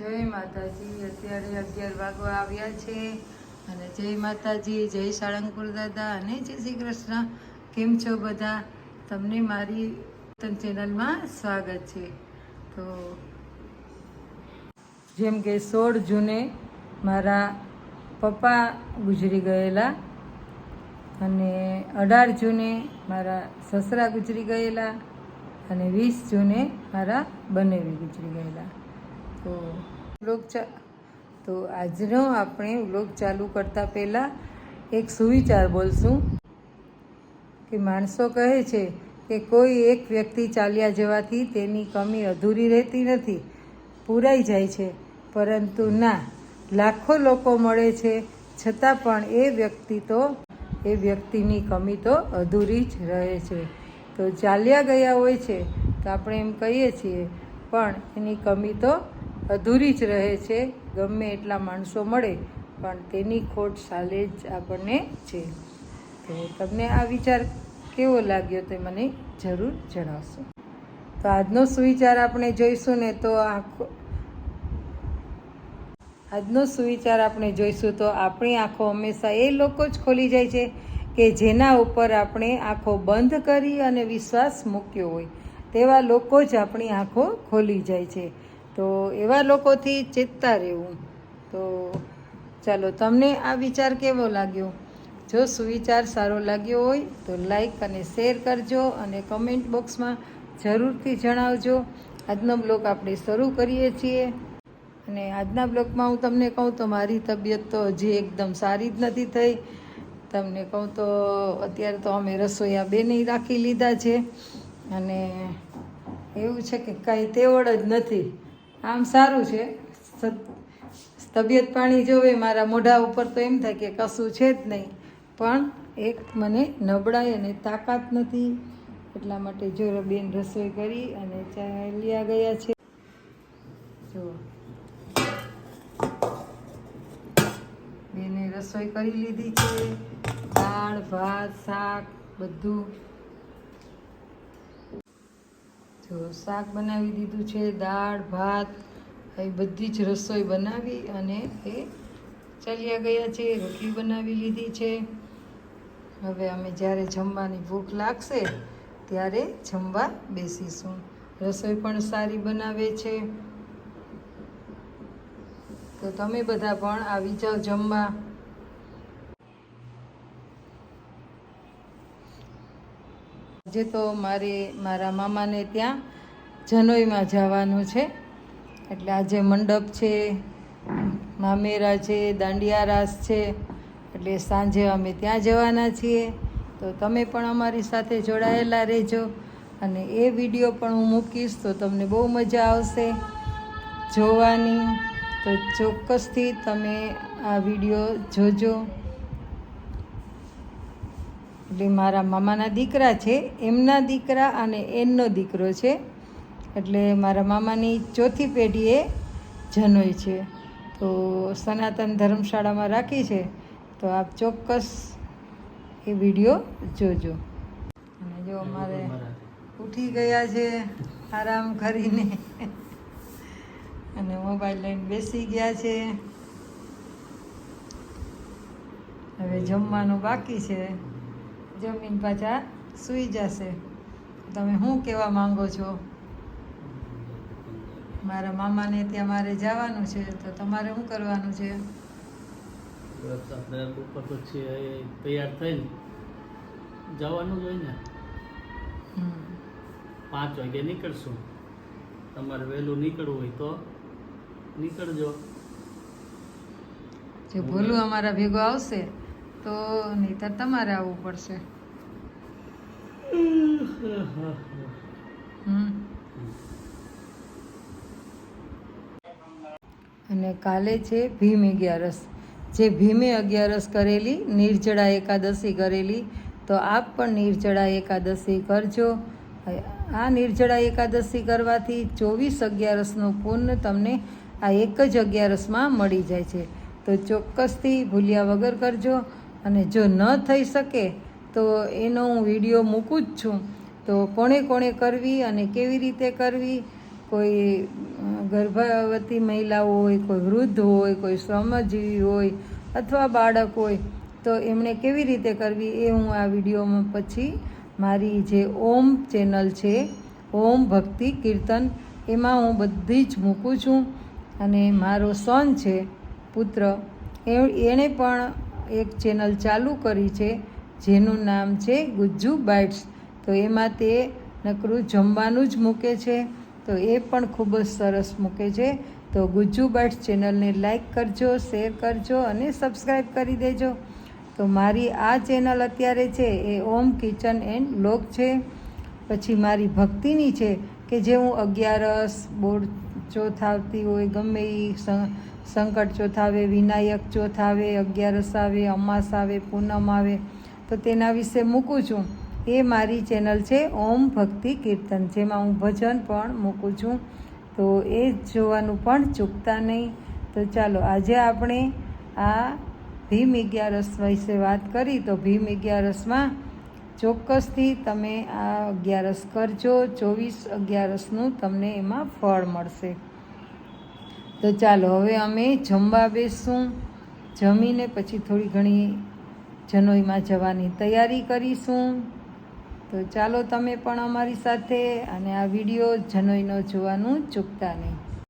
જય માતાજી. અત્યારે અગિયાર વાગવા આવ્યા છે અને જય માતાજી, જય સાળંગપુર દાદા અને જય શ્રી કૃષ્ણ. કેમ છો બધા? તમને મારી તન ચેનલમાં સ્વાગત છે. તો જેમ કે સોળ જૂને મારા પપ્પા ગુજરી ગયેલા અને અઢાર જૂને મારા સસરા ગુજરી ગયેલા અને વીસ જૂને મારા બનેવી ગુજરી ગયેલા. તો વ્લોગ ચા તો આજનો આપણે વ્લોગ ચાલુ કરતા પહેલાં એક સુવિચાર બોલશું. કે માણસો કહે છે કે કોઈ એક વ્યક્તિ ચાલ્યા જવાથી તેની કમી અધૂરી રહેતી નથી, પૂરાઈ જાય છે. પરંતુ ના, લાખો લોકો મળે છે, છતાં પણ એ વ્યક્તિ તો, એ વ્યક્તિની કમી તો અધૂરી જ રહે છે. તો ચાલ્યા ગયા હોય છે, તો આપણે એમ કહીએ છીએ, પણ એની કમી તો અધૂરી જ રહે છે. ગમે એટલા માણસો મળે, પણ તેની ખોટ સાલે જ આપણને છે. તો તમને આ વિચાર કેવો લાગ્યો તે મને જરૂર જણાવશો. તો આજનો સુવિચાર આપણે જોઈશું ને તો આખો આજનો સુવિચાર આપણે જોઈશું તો આપણી આંખો હંમેશા એ લોકો જ ખોલી જાય છે કે જેના ઉપર આપણે આંખો બંધ કરી અને વિશ્વાસ મૂક્યો હોય, તેવા લોકો જ આપણી આંખો ખોલી જાય છે. તો એવા લોકોથી ચેતતા રહેવું. તો ચાલો, તમને આ વિચાર કેવો લાગ્યો? જો સુવિચાર સારો લાગ્યો હોય, તો લાઈક અને શેર કરજો અને કમેન્ટ બોક્સમાં જરૂરથી જણાવજો. આજનો બ્લોગ આપણે શરૂ કરીએ છીએ. અને આજના બ્લોગમાં હું તમને કહું તો મારી તબિયત તો હજી એકદમ સારી જ નથી થઈ. તમને કહું તો અત્યારે તો અમે રસોઈયા બેને રાખી લીધા છે. અને એવું છે કે કાંઈ તેવડ જ નથી. આમ સારું છે. તબિયત પાણી જોવે મારા મોઢા ઉપર તો એમ થાય કે કશું છે જ નહીં. પણ એક મને નબળાઈ અને તાકાત નથી. એટલા માટે જો બેન રસોઈ કરી અને ચાલ્યા ગયા છે. જો. બેને રસોઈ કરી લીધી છે. દાળ, ભાત, શાક બધું જો શાક બનાવી દીધું છે, દાળ, ભાત એ બધી જ રસોઈ બનાવી અને એ ચાલ્યા ગયા છે, રોટલી બનાવી લીધી છે. હવે અમે જ્યારે જમવાની ભૂખ લાગશે ત્યારે જમવા બેસીશું. રસોઈ પણ સારી બનાવે છે. તો તમે બધા પણ આવી જાઓ જમવા. આજે તો મારે, મારા મામાને ત્યાં જનોઈમાં જવાનું છે. એટલે આજે મંડપ છે, મામેરા છે દાંડિયા રાસ છે, એટલે સાંજે અમે ત્યાં જવાના છીએ. તો તમે પણ અમારી સાથે જોડાયેલા રહેજો. અને એ વીડિયો પણ હું મૂકીશ તો તમને બહુ મજા આવશે જોવાની. તો ચોક્કસથી તમે આ વીડિયો જોજો. એટલે મારા મામાના દીકરા છે એમના દીકરા અને એમનો દીકરો છે. એટલે મારા મામાની ચોથી પેઢીએ જનોય છે. તો સનાતન ધર્મશાળામાં રાખી છે. તો આપ ચોક્કસ એ વીડિયો જોજો. અને જો અમારે ઉઠી ગયા છે આરામ કરીને. અને મોબાઈલ લઈને બેસી ગયા છે. હવે જમવાનું બાકી છે. જમીન પાછા સૂઈ જશે. તમે શું કહેવા માંગો છો? મારા મામાને ત્યાં મારે જવાનું છે તો તમારે શું કરવાનું છે? આપણે ઉપર પછી તૈયાર થઈને જવાનું જ હોય ને. પાંચ વાગે નીકળશું. તમારે વહેલું નીકળવું હોય તો નીકળજો. જો ભોલું અમારા ભેગો આવશે તો નહીતર તમારે આવવું પડશે. અને કાલે છે ભીમ અગિયારસ. જે ભીમે અગિયારસ કરેલી, નિર્જળા એકાદશી કરેલી, તો આપ પણ નિર્જળા એકાદશી કરજો. આ નિર્જળા એકાદશી કરવાથી ચોવીસ અગિયારસનું પુન તમને આ એક જ અગિયારસમાં મળી જાય છે. તો ચોક્કસથી ભૂલ્યા વગર કરજો. અને જો ન થઈ શકે, તો એનો હું વીડિયો મૂકું જ છું. તો કોણે કોણે કરવી અને કેવી રીતે કરવી? કોઈ ગર્ભવતી મહિલાઓ હોય, કોઈ વૃદ્ધ હોય, કોઈ શ્રમજીવી હોય અથવા બાળક હોય, તો એમણે કેવી રીતે કરવી એ હું આ વિડીયોમાં પછી મારી જે ઓમ ચેનલ છે, ઓમ ભક્તિ કીર્તન, એમાં હું બધી જ મૂકું છું. અને મારો સન છે પુત્ર, એ, એણે પણ એક ચેનલ ચાલુ કરી છે, જેનું નામ છે ગુજ્જુ બાઇટ્સ. તો એમાં તે નકરું જમવાનું જ મૂકે છે, તો એ પણ ખૂબ જ સરસ મૂકે છે. તો ગુજ્જુ બાઇટ્સ ચેનલને લાઇક કરજો, શેર કરજો અને સબસ્ક્રાઈબ કરી દેજો. તો મારી આ ચેનલ અત્યારે છે, એ ઓમ કિચન એન્ડ લોક છે. પછી મારી ભક્તિની છે, કે જે હું અગિયારસ બોર્ડ ચોથ આવતી હોય, ગમે એ સંકટ ચોથ આવે વિનાયક ચોથ આવે અગિયારસ આવે, અમાસ આવે, પૂનમ આવે, તો તેના વિશે મૂકું છું. એ મારી ચેનલ છે, ઓમ ભક્તિ કીર્તન, જેમાં હું ભજન પણ મૂકું છું. તો એ જોવાનું પણ ચૂકતા નહીં. તો ચાલો, આજે આપણે આ ભીમ અગિયારસ વિશે વાત કરી. તો ભીમ અગિયારસમાં ચોક્કસથી તમે આ અગિયારસ કરજો, ચોવીસ અગિયારસનું તમને એમાં ફળ મળશે. તો ચાલો, હવે અમે જમવા બેસશું જમીને પછી થોડી ઘણી જનોઈમાં જવાની તૈયારી કરીશું. તો ચાલો, તમે પણ અમારી સાથે અને આ વીડિયો જનોઈનો જોવાનું ચૂકતા નહીં.